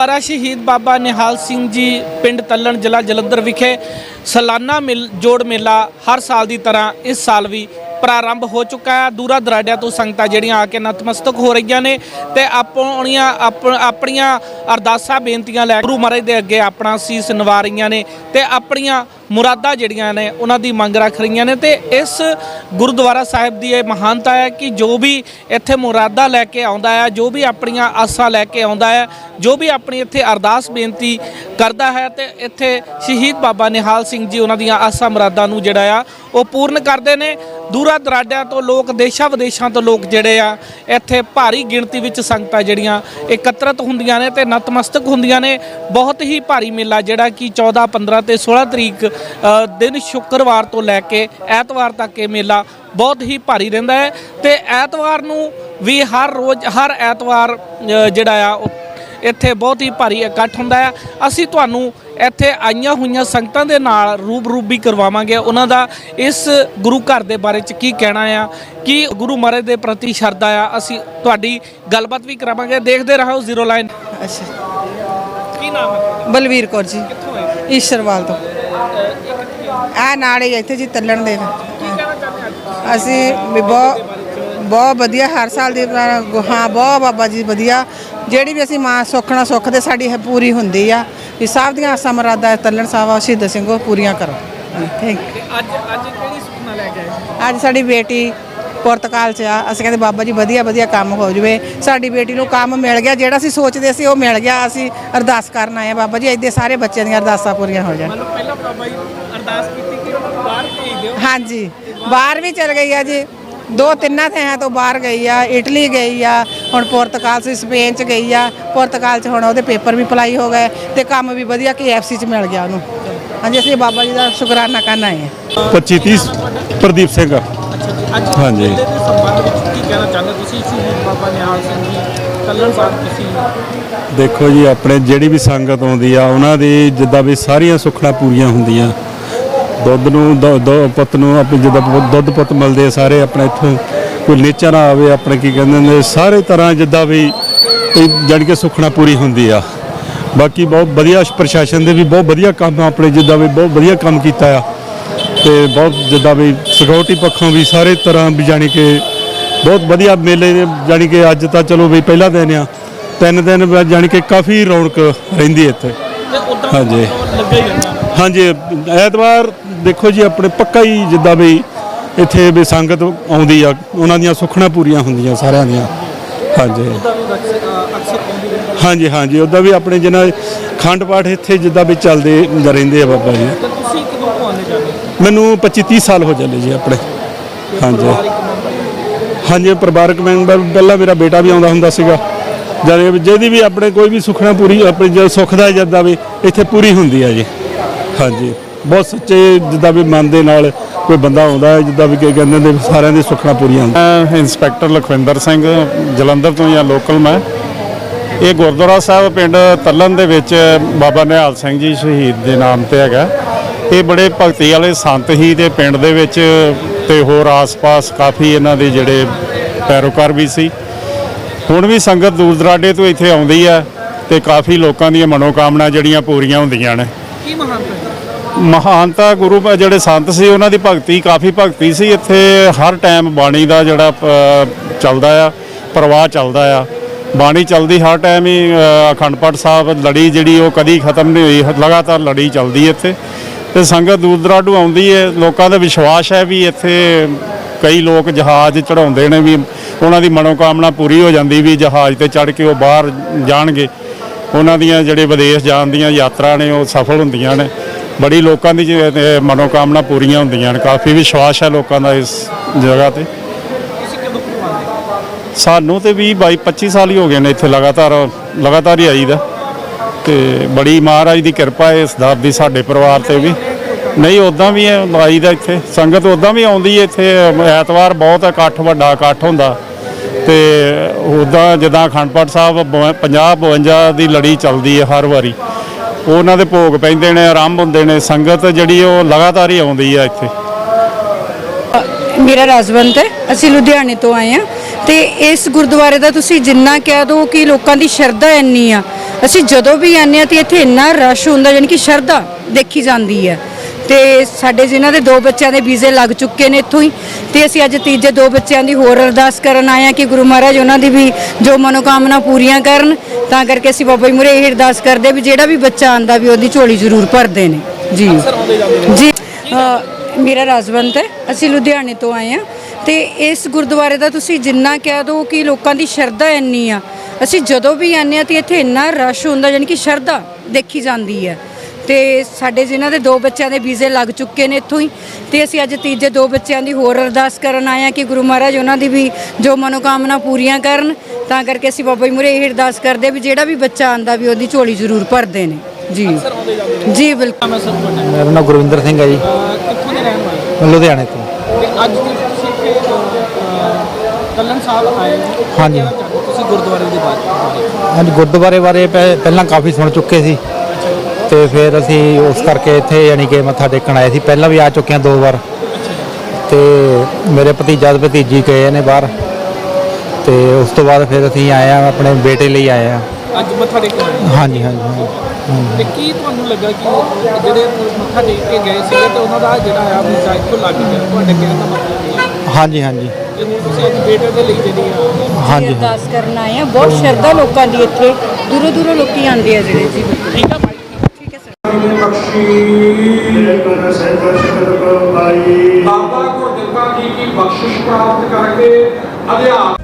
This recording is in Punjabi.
para ਸ਼ਹੀਦ ਬਾਬਾ ਨਿਹਾਲ ਸਿੰਘ ਜੀ ਪਿੰਡ ਤੱਲਣ ਜ਼ਿਲ੍ਹਾ ਜਲੰਧਰ ਵਿਖੇ ਸਾਲਾਨਾ ਮਿਲ, ਜੋੜ ਮੇਲਾ ਹਰ ਸਾਲ ਦੀ ਤਰ੍ਹਾਂ ਇਸ ਸਾਲ ਵੀ ਪ੍ਰਾਰੰਭ ਹੋ ਚੁੱਕਾ ਹੈ। ਦੂਰਾ ਦਰਾਡਿਆਂ ਤੋਂ ਸੰਗਤਾਂ ਜਿਹੜੀਆਂ ਆ ਕੇ ਨਤਮਸਤਕ ਹੋ ਰਹੀਆਂ ਨੇ ਤੇ ਆਪਣੀਆਂ ਆਪ- ਆਪਣੀਆਂ ਅਰਦਾਸਾਂ, ਬੇਨਤੀਆਂ ਲੈ ਗੁਰੂ ਮਹਾਰਾਜ ਦੇ ਅੱਗੇ ਆਪਣਾ ਸੀਸ ਨਵਾ ਰਹੀਆਂ ਨੇ ਤੇ ਆਪਣੀਆਂ ਮੁਰਾਦਾਂ ਜਿਹੜੀਆਂ ਨੇ, ਉਹਨਾਂ ਦੀ ਮੰਗ ਰੱਖ ਰਹੀਆਂ ਨੇ ਤੇ ਇਸ ਗੁਰਦੁਆਰਾ ਸਾਹਿਬ ਦੀ ਇਹ ਮਹਾਨਤਾ ਹੈ ਕਿ ਜੋ ਵੀ ਇੱਥੇ ਮੁਰਾਦਾਂ ਲੈ ਕੇ ਆਉਂਦਾ ਹੈ, ਜੋ ਵੀ ਆਪਣੀਆਂ ਆਸਾਂ ਲੈ ਕੇ ਆਉਂਦਾ ਹੈ, ਜੋ ਵੀ ਆਪਣੀ ਇੱਥੇ ਅਰਦਾਸ ਬੇਨਤੀ ਕਰਦਾ ਹੈ ਤੇ ਇੱਥੇ ਸ਼ਹੀਦ ਬਾਬਾ ਨਿਹਾਲ ਸਿੰਘ ਜੀ ਉਹਨਾਂ ਦੀਆਂ ਆਸਾਂ ਮੁਰਾਦਾਂ ਨੂੰ ਜਿਹੜਾ ਆ, ਉਹ ਪੂਰਨ ਕਰਦੇ ਨੇ। ਦੂਰਾ ਦਰਾਡਿਆਂ ਤੋਂ ਲੋਕ, ਦੇਸ਼ਾਂ ਵਿਦੇਸ਼ਾਂ ਤੋਂ ਲੋਕ ਜਿਹੜੇ ਆ, ਇੱਥੇ ਭਾਰੀ ਗਿਣਤੀ ਵਿੱਚ ਸੰਗਤਾਂ ਜਿਹੜੀਆਂ ਇਕੱਤਰਤ ਹੁੰਦੀਆਂ ਨੇ ਤੇ ਨਤਮਸਤਕ ਹੁੰਦੀਆਂ ਨੇ। ਬਹੁਤ ਹੀ ਭਾਰੀ ਮੇਲਾ ਜਿਹੜਾ ਕਿ 14 15 ਤੇ 16 ਤਰੀਕ ਦਿਨ ਸ਼ੁੱਕਰਵਾਰ ਤੋਂ ਲੈ ਕੇ ਐਤਵਾਰ ਤੱਕ ਇਹ ਮੇਲਾ ਬਹੁਤ ਹੀ ਭਾਰੀ ਰਹਿੰਦਾ ਹੈ। ਤੇ ਐਤਵਾਰ ਨੂੰ ਵੀ ਹਰ ਰੋਜ਼, ਹਰ ਐਤਵਾਰ ਜਿਹੜਾ ਆ ਉਹ ਇੱਥੇ ਬਹੁਤ ਹੀ ਭਾਰੀ ਇਕੱਠ ਹੁੰਦਾ ਹੈ। ਅਸੀਂ ਤੁਹਾਨੂੰ ਇੱਥੇ ਆਈਆਂ ਹੋਈਆਂ ਸੰਗਤਾਂ ਦੇ ਨਾਲ ਰੂਬਰੂ ਵੀ ਕਰਵਾਵਾਂਗੇ। ਉਹਨਾਂ ਦਾ ਇਸ ਗੁਰੂ ਘਰ ਦੇ ਬਾਰੇ ਚ ਕੀ ਕਹਿਣਾ ਆ ਕੀ ਗੁਰੂ ਮਹਾਰਾਜ ਦੇ ਪ੍ਰਤੀ ਸ਼ਰਧਾ ਆ ਅਸੀਂ ਤੁਹਾਡੀ ਗੱਲਬਾਤ ਵੀ ਕਰਾਵਾਂਗੇ। ਦੇਖਦੇ ਰਹੋ ਜ਼ੀਰੋ ਲਾਈਨ। ਅੱਛਾ। ਕੀ ਨਾਮ ਹੈ ਬਲਵੀਰ ਕੌਰ ਜੀ। ਕਿੱਥੋਂ ਹੈ? ਈਸ਼ਰਵਾਲ ਤੋਂ। ਆ ਨਾਲ ਹੀ ਇੱਥੇ ਜੀ ਤੱਲਣ ਦੇ। ਅਸੀਂ ਵੀ ਬਹੁਤ ਬਹੁਤ ਵਧੀਆ ਹਰ ਸਾਲ ਦੀ ਤਰ੍ਹਾਂ ਹਾਂ ਬਹੁਤ ਬਾਬਾ ਜੀ ਵਧੀਆ। ਜਿਹੜੀ ਵੀ ਅਸੀਂ ਮਾਂ ਸੁੱਖਣਾ ਸੁੱਖ ਦੇ ਸਾਡੀ ਹੈ ਪੂਰੀ ਹੁੰਦੀ ਆ ਵੀ ਸਭ ਦੀਆਂ ਆਸਾਂ ਮੁਰਾਦਾਂ ਤੱਲਣ ਸਾਹਿਬ ਸ਼ਹੀਦ ਸਿੰਘੋ ਪੂਰੀਆਂ ਕਰੋ। ਥੈਂਕ ਅੱਜ ਅੱਜ ਕਿਹੜੀ ਸੁਖਨਾ ਲੈ ਕੇ ਆਏ? ਅੱਜ ਸਾਡੀ ਬੇਟੀ ਪੁਰਤਗਾਲ ਚ ਆ ਅਸੀਂ ਕਹਿੰਦੇ ਬਾਬਾ ਜੀ ਵਧੀਆ ਵਧੀਆ ਕੰਮ ਹੋ ਜਵੇ ਸਾਡੀ ਬੇਟੀ ਨੂੰ ਕੰਮ ਮਿਲ ਗਿਆ ਜਿਹੜਾ ਅਸੀਂ ਸੋਚਦੇ ਸੀ ਉਹ ਮਿਲ ਗਿਆ ਅਸੀਂ ਅਰਦਾਸ ਕਰਨ ਆਏ ਆ ਬਾਬਾ ਜੀ ਇੱਦੇ ਸਾਰੇ ਬੱਚਿਆਂ ਦੀਆਂ ਅਰਦਾਸਾਂ ਪੂਰੀਆਂ ਹੋ ਜਾਣ। ਮਤਲਬ ਪਹਿਲਾਂ ਬਾਬਾ ਜੀ ਅਰਦਾਸ ਕੀਤੀ ਕਿ ਬਾਹਰ ਭੇਜ ਦਿਓ। ਹਾਂਜੀ ਬਾਹਰ ਵੀ ਚਲ ਗਈ ਆ ਜੀ। ਦੋ ਤਿੰਨਾਂ ਥਾਂ ਤੋਂ ਬਾਹਰ ਗਈ ਆ ਇਟਲੀ ਗਈ ਆ ਹੁਣ ਪੁਰਤਗਾਲ ਸੀ ਸਪੇਨ ਚ ਗਈ ਆ। ਪੁਰਤਗਾਲ ਚ ਹੁਣ ਉਹਦੇ ਪੇਪਰ ਵੀ ਅਪਲਾਈ ਹੋ ਗਏ ਤੇ ਕੰਮ ਵੀ ਵਧੀਆ KFC ਚ ਮਿਲ ਗਿਆ ਉਹਨੂੰ। ਹਾਂਜੀ ਅਸੀਂ ਬਾਬਾ ਜੀ ਦਾ ਸ਼ੁਕਰਾਨਾ ਕਰਨ ਆਏ ਆ 25 30 ਪ੍ਰਦੀਪ ਸਿੰਘ। ਅੱਛਾ ਜੀ ਅੱਜ ਹਾਂਜੀ। ਮੇਲੇ ਦੇ ਸੰਬੰਧ ਵਿੱਚ ਕੀ ਕਹਿਣਾ ਚਾਹੁੰਦੇ ਤੁਸੀਂ ਸ਼ਹੀਦ ਬਾਬਾ ਨਿਹਾਲ ਸਿੰਘ ਜੀ ਕੱਲਣ ਸਾਹਿਬ ਤੁਸੀਂ ਦੇਖੋ ਜੀ ਆਪਣੇ ਜਿਹੜੀ ਵੀ ਸੰਗਤ ਆਉਂਦੀ ਆ ਉਹਨਾਂ ਦੀ ਜਿੱਦਾਂ ਵੀ ਸਾਰੀਆਂ ਸੁੱਖਣਾ ਪੂਰੀਆਂ ਹੁੰਦੀਆਂ। ਦੁੱਧ ਨੂੰ ਦੁ- ਪੁੱਤ ਨੂੰ ਆਪਣੇ ਜਿੱਦਾਂ ਦੁੱਧ ਪੁੱਤ ਮਿਲਦੇ ਸਾਰੇ ਆਪਣੇ ਇੱਥੋਂ ਕੋਈ ਨੇਚਰ ਆਵੇ ਆਪਣੇ ਕੀ ਕਹਿੰਦੇ ਨੇ ਸਾਰੇ ਤਰ੍ਹਾਂ ਜਿੱਦਾਂ ਵੀ ਕੋਈ ਜਾਣੀ ਕਿ ਸੁੱਖਣਾ ਪੂਰੀ ਹੁੰਦੀ ਆ। ਬਾਕੀ ਬਹੁਤ ਵਧੀਆ ਪ੍ਰਸ਼ਾਸਨ ਦੇ ਵੀ ਬਹੁਤ ਵਧੀਆ ਕੰਮ ਆਪਣੇ ਜਿੱਦਾਂ ਵੀ ਬਹੁਤ ਵਧੀਆ ਕੰਮ ਕੀਤਾ ਆ। ਤੇ ਬਹੁਤ ਜਿੱਦਾਂ ਵੀ ਸਿਕਿਉਰਿਟੀ ਪੱਖੋਂ ਵੀ ਸਾਰੇ ਤਰ੍ਹਾਂ ਵੀ ਜਾਣੀ ਕਿ ਬਹੁਤ ਵਧੀਆ ਮੇਲੇ ਨੇ ਜਾਣੀ ਕਿ ਅੱਜ ਤਾਂ ਚਲੋ ਵੀ ਪਹਿਲਾ ਦਿਨ ਆ। ਤਿੰਨ ਦਿਨ ਜਾਣੀ ਕਿ ਕਾਫੀ ਰੌਣਕ ਰਹਿੰਦੀ ਇੱਥੇ। ਹਾਂਜੀ। ਹਾਂਜੀ ਐਤਵਾਰ ਦੇਖੋ ਜੀ ਆਪਣੇ ਪੱਕਾ ਹੀ ਜਿੱਦਾਂ ਵੀ ਇੱਥੇ ਵੀ ਸੰਗਤ ਆਉਂਦੀ ਆ ਉਹਨਾਂ ਦੀਆਂ ਸੁੱਖਣਾ ਪੂਰੀਆਂ ਹੁੰਦੀਆਂ ਸਾਰਿਆਂ ਦੀਆਂ। ਹਾਂਜੀ। ਹਾਂਜੀ ਹਾਂਜੀ ਉਦਾਂ ਵੀ ਆਪਣੇ ਜਿਹਨਾਂ ਖੰਡ ਪਾਠ ਇੱਥੇ ਜਿੱਦਾਂ ਵੀ ਚੱਲਦੇ ਰਹਿੰਦੇ ਆ ਬਾਬਾ ਜੀ? ਮੈਨੂੰ 25 30 ਸਾਲ ਹੋ ਚੱਲੇ ਜੀ ਆਪਣੇ। ਹਾਂਜੀ। ਹਾਂਜੀ ਪਰਿਵਾਰਕ ਮੈਂਬਰ ਪਹਿਲਾਂ ਮੇਰਾ ਬੇਟਾ ਵੀ ਆਉਂਦਾ ਹੁੰਦਾ ਸੀਗਾ। ਜਦ ਜਿਹਦੀ ਵੀ ਆਪਣੇ ਕੋਈ ਵੀ ਸੁਖਣਾ ਪੂਰੀ ਆਪਣੀ ਜਦ ਸੁੱਖ ਦਾ ਜਦਾਂ ਵੀ ਇੱਥੇ ਪੂਰੀ ਹੁੰਦੀ ਹੈ ਜੀ। ਹਾਂਜੀ। ਬਹੁਤ ਸੱਚੇ ਜਿੱਦਾਂ ਵੀ ਮਨ ਦੇ ਨਾਲ ਕੋਈ ਬੰਦਾ ਆਉਂਦਾ ਹੈ ਜਿੱਦਾਂ ਵੀ ਕੀ ਕਹਿੰਦੇ ਨੇ ਸਾਰਿਆਂ ਦੀ ਸੁਖਣਾ ਪੂਰੀਆਂ ਹੁੰਦੀਆਂ। ਮੈਂ ਇੰਸਪੈਕਟਰ ਲਖਵਿੰਦਰ ਸਿੰਘ ਜਲੰਧਰ ਤੋਂ ਜਾਂ ਲੋਕਲ ਮੈਂ। ਇਹ ਗੁਰਦੁਆਰਾ ਸਾਹਿਬ ਪਿੰਡ ਤੱਲਣ ਦੇ ਵਿੱਚ ਬਾਬਾ ਨਿਹਾਲ ਸਿੰਘ ਜੀ ਸ਼ਹੀਦ ਦੇ ਨਾਮ ਤੇ ਹੈਗਾ। ਇਹ ਬੜੇ ਭਗਤੀ ਵਾਲੇ ਸੰਤ ਹੀ ਤੇ ਪਿੰਡ ਦੇ ਵਿੱਚ ਤੇ ਹੋਰ ਆਸ-ਪਾਸ ਕਾਫੀ ਇਹਨਾਂ ਦੇ ਜਿਹੜੇ ਪੈਰੋਕਾਰ ਵੀ ਸੀ। ਹੁਣ ਵੀ ਸੰਗਤ ਦੂਰ ਦਰਾਡੇ ਤੋਂ ਇੱਥੇ ਆਉਂਦੀ ਆ ਤੇ ਕਾਫੀ ਲੋਕਾਂ ਦੀਆਂ ਮਨੋਕਾਮਨਾ ਜਿਹੜੀਆਂ ਪੂਰੀਆਂ ਹੁੰਦੀਆਂ ਨੇ। ਕੀ ਮਹਾਨਤਾ ਹੈ ਮਹਾਨਤਾ ਗੁਰੂ ਜਿਹੜੇ ਸੰਤ ਸੀ, ਉਹਨਾਂ ਦੀ ਭਗਤੀ ਕਾਫੀ ਭਗਤੀ ਸੀ। ਇੱਥੇ ਹਰ ਟਾਈਮ ਬਾਣੀ ਦਾ ਜਿਹੜਾ ਚੱਲਦਾ ਆ, ਪ੍ਰਵਾਹ ਚੱਲਦਾ ਆ। ਬਾਣੀ ਚੱਲਦੀ ਹਰ ਟਾਈਮ ਹੀ ਅਖੰਡ ਪਾਠ ਸਾਹਿਬ, ਲੜੀ ਜਿਹੜੀ ਉਹ ਕਦੀ ਖਤਮ ਨਹੀਂ ਹੋਈ ਲਗਾਤਾਰ ਲੜੀ ਚੱਲਦੀ ਇੱਥੇ। ਤੇ ਸੰਗਤ ਦੂਰ ਦਰਾਡੂ ਆਉਂਦੀ ਹੈ ਲੋਕਾਂ ਦਾ ਵਿਸ਼ਵਾਸ ਹੈ ਵੀ ਇੱਥੇ ਕਈ ਲੋਕ ਜਹਾਜ਼ ਚੜਾਉਂਦੇ ਨੇ ਵੀ, ਉਹਨਾਂ ਦੀ ਮਨੋਕਾਮਨਾ ਪੂਰੀ ਹੋ ਜਾਂਦੀ ਵੀ ਜਹਾਜ਼ ਤੇ ਚੜ ਕੇ ਉਹ ਬਾਹਰ ਜਾਣਗੇ। ਉਹਨਾਂ ਦੀਆਂ ਜਿਹੜੇ ਵਿਦੇਸ਼ ਜਾਣ ਦੀਆਂ ਯਾਤਰਾ ਨੇ, ਉਹ ਸਫਲ ਹੁੰਦੀਆਂ ਨੇ। ਬੜੀ ਲੋਕਾਂ ਦੀ ਜ- ਮਨੋਕਾਮਨਾ ਪੂਰੀਆਂ ਹੁੰਦੀਆਂ ਨੇ, ਕਾਫੀ ਵਿਸ਼ਵਾਸ ਹੈ ਲੋਕਾਂ ਦਾ ਇਸ ਜਗ੍ਹਾ ਤੇ। ਸਾਨੂੰ ਤੇ 20 22 25 ਸਾਲ ਹੀ ਹੋ ਗਏ ਨੇ ਇੱਥੇ ਲਗਾਤਾਰ ਲਗਾਤਾਰ ਹੀ ਆਈਦਾ। ਤੇ ਬੜੀ ਮਹਾਰਾਜ ਦੀ ਕਿਰਪਾ ਹੈ ਇਸ ਦਰ ਦੀ ਸਾਡੇ ਪਰਿਵਾਰ ਤੇ ਵੀ। ਨਹੀਂ ਉਦਾਂ ਵੀ ਹੈ ਆਈਦਾ ਇੱਥੇ। ਸੰਗਤ ਉਦਾਂ ਵੀ ਆਉਂਦੀ ਹੈ ਇੱਥੇ, ਐਤਵਾਰ ਬਹੁਤ ਇਕੱਠ, ਵੱਡਾ ਇਕੱਠ ਹੁੰਦਾ। ਤੇ ਉਦਾਂ ਜਿੱਦਾਂ ਅਖੰਡ ਪਾਠ ਸਾਹਿਬ 50 52 ਦੀ ਲੜੀ ਚੱਲਦੀ ਹੈ ਹਰ ਵਾਰੀ। ਉਹਨਾਂ ਦੇ ਭੋਗ ਪੈਂਦੇ ਨੇ, ਆਰੰਭ ਹੁੰਦੇ ਨੇ, ਸੰਗਤ ਜਿਹੜੀ ਉਹ ਲਗਾਤਾਰ ਹੀ ਆਉਂਦੀ ਹੈ ਇੱਥੇ। ਮੇਰਾ ਰਾਜਵੰਤ ਹੈ, ਅਸੀਂ ਲੁਧਿਆਣੇ ਤੋਂ ਆਏ ਹਾਂ ਤੇ ਇਸ ਗੁਰਦੁਆਰੇ ਦਾ ਤੁਸੀਂ ਜਿੰਨਾ ਕਹਿ ਦੋ ਕਿ ਲੋਕਾਂ ਦੀ ਸ਼ਰਧਾ ਇੰਨੀ ਆ। ਅਸੀਂ ਜਦੋਂ ਵੀ ਆਨੇ ਆ ਤੇ ਇੱਥੇ ਇੰਨਾ ਰਸ਼ ਹੁੰਦਾ ਯਾਨੀ ਕਿ ਸ਼ਰਧਾ ਦੇਖੀ ਜਾਂਦੀ ਹੈ। ਤੇ ਸਾਡੇ ਜਿਨ੍ਹਾਂ ਦੇ ਦੋ ਬੱਚਿਆਂ ਦੇ ਵੀਜ਼ੇ ਲੱਗ ਚੁੱਕੇ ਨੇ ਇੱਥੋਂ ਹੀ। ਤੇ ਅਸੀਂ ਅੱਜ ਤੀਜੇ ਦੋ ਬੱਚਿਆਂ ਦੀ ਹੋਰ ਅਰਦਾਸ ਕਰਨ ਆਏ ਆ ਕਿ ਗੁਰੂ ਮਹਾਰਾਜ ਉਹਨਾਂ ਦੀ ਵੀ ਜੋ ਮਨੋਕਾਮਨਾ ਪੂਰੀਆਂ ਕਰਨ। ਤਾਂ ਕਰਕੇ ਅਸੀਂ ਬਾਬਾ ਜੀ ਮੁਰੇ ਇਹ ਅਰਦਾਸ ਕਰਦੇ ਵੀ ਜਿਹੜਾ ਵੀ ਬੱਚਾ ਆਂਦਾ ਵੀ ਉਹਦੀ ਝੋਲੀ ਜ਼ਰੂਰ ਭਰਦੇ ਨੇ। ਜੀ। ਜੀ ਮੇਰਾ ਰਾਜਵੰਤ ਹੈ। ਅਸੀਂ ਲੁਧਿਆਣੇ ਤੋਂ ਆਏ ਆ ਤੇ ਇਸ ਗੁਰਦੁਆਰੇ ਦਾ ਤੁਸੀਂ ਜਿੰਨਾ ਕਹਿ ਦੋ ਕਿ ਲੋਕਾਂ ਦੀ ਸ਼ਰਧਾ ਇੰਨੀ ਆ। ਅਸੀਂ ਜਦੋਂ ਵੀ ਆਨੇ ਆ ਤੇ ਇੱਥੇ ਇੰਨਾ ਰਸ਼ ਹੁੰਦਾ ਯਾਨੀ ਕਿ ਸ਼ਰਧਾ ਦੇਖੀ ਜਾਂਦੀ ਹੈ। ਤੇ ਸਾਡੇ ਜਿਨ੍ਹਾਂ ਦੇ ਦੋ ਬੱਚਿਆਂ ਦੇ ਵੀਜ਼ੇ ਲੱਗ ਚੁੱਕੇ ਨੇ ਇੱਥੋਂ ਹੀ। ਤੇ ਅਸੀਂ ਅੱਜ ਤੀਜੇ ਦੋ ਬੱਚਿਆਂ ਦੀ ਹੋਰ ਅਰਦਾਸ ਕਰਨ ਆਏ ਆ ਕਿ ਗੁਰੂ ਮਹਾਰਾਜ ਉਹਨਾਂ ਦੀ ਵੀ ਜੋ ਮਨੋਕਾਮਨਾ ਪੂਰੀਆਂ ਕਰਨ। ਤਾਂ ਕਰਕੇ ਅਸੀਂ ਬਾਬਾ ਜੀ ਮੁਰੇ ਇਹ ਅਰਦਾਸ ਕਰਦੇ ਵੀ ਜਿਹੜਾ ਵੀ ਬੱਚਾ ਆਂਦਾ ਵੀ ਉਹਦੀ ਝੋਲੀ ਜ਼ਰੂਰ ਭਰਦੇ ਨੇ। ਜੀ। ਜੀ ਬਿਲਕੁਲ। ਮੇਰਾ ਨਾਮ ਗੁਰਵਿੰਦਰ ਸਿੰਘ ਹੈ ਜੀ। ਕਿੱਥੋਂ ਦੇ ਰਹਿਣ ਵਾਲੇ? ਲੁਧਿਆਣੇ ਤੋਂ। ਤੇ ਅੱਜ ਤੁਸੀਂ ਤੱਲਣ ਸਾਹਿਬ ਆਏ ਹੋ। ਹਾਂਜੀ। ਤੁਸੀਂ ਗੁਰਦੁਆਰੇ ਦੇ ਬਾਰੇ ਹਾਂਜੀ ਗੁਰਦੁਆਰੇ ਬਾਰੇ ਪਹਿ- ਪਹਿਲਾਂ ਕਾਫੀ ਸੁਣ ਚੁੱਕੇ ਸੀ। ਤੇ ਫਿਰ ਅਸੀਂ ਉਸ ਕਰਕੇ ਇੱਥੇ ਯਾਨੀ ਕਿ ਮੱਥਾ ਟੇਕਣ ਆਏ ਸੀ। ਪਹਿਲਾਂ ਵੀ ਆ ਚੁੱਕੇ ਹਾਂ ਦੋ ਵਾਰ। ਤੇ ਮੇਰੇ ਭਤੀਜਾ ਤੇ ਭਤੀਜੀ ਗਏ ਨੇ ਬਾਹਰ। ਤੇ ਉਸ ਤੋਂ ਬਾਅਦ ਫਿਰ ਅਸੀਂ ਆਏ ਆ ਆਪਣੇ ਬੇਟੇ ਲਈ ਆਏ ਆ ਅੱਜ ਮੱਥਾ ਟੇਕਣ ਆਏ। ਹਾਂਜੀ ਹਾਂਜੀ ਹਾਂਜੀ। ਤੇ ਕੀ ਤੁਹਾਨੂੰ ਲੱਗਾ ਕਿ ਜਿਹੜੇ ਮੱਥਾ ਟੇਕ ਕੇ ਗਏ ਸੀਗੇ ਤੇ ਉਹਨਾਂ ਦਾ ਜਿਹੜਾ ਆ ਵੀਜ਼ਾ ਇੱਥੋਂ ਲੱਗ ਗਿਆ? ਤੁਹਾਡੇ ਕਹਿਣ ਦਾ ਮਤਲਬ ਇਹ ਹੈ ਹਾਂਜੀ ਹਾਂਜੀ। ਕਿ ਹੁਣ ਤੁਸੀਂ ਅੱਜ ਬੇਟੇ ਦੇ ਲਈ ਜਿਹੜੀ ਆ ਹਾਂਜੀ ਅਰਦਾਸ ਕਰਨ ਆਏ ਆ ਬਹੁਤ ਸ਼ਰਧਾ ਲੋਕਾਂ ਦੀ ਇੱਥੇ। ਦੂਰੋਂ ਦੂਰੋਂ ਲੋਕੀ ਆਉਂਦੇ ਆ ਜਿਹੜੇ ਜੀ। ਬਿਲਕੁਲ ਠੀਕ ਆ ਭਾਈ ਬਾਬਾ ਗੁਰਦਿੱਤਾ ਜੀ ਦੀ ਬਖਸ਼ਿਸ਼ ਪ੍ਰਾਪਤ ਕਰਕੇ ਅਧਿਆਪ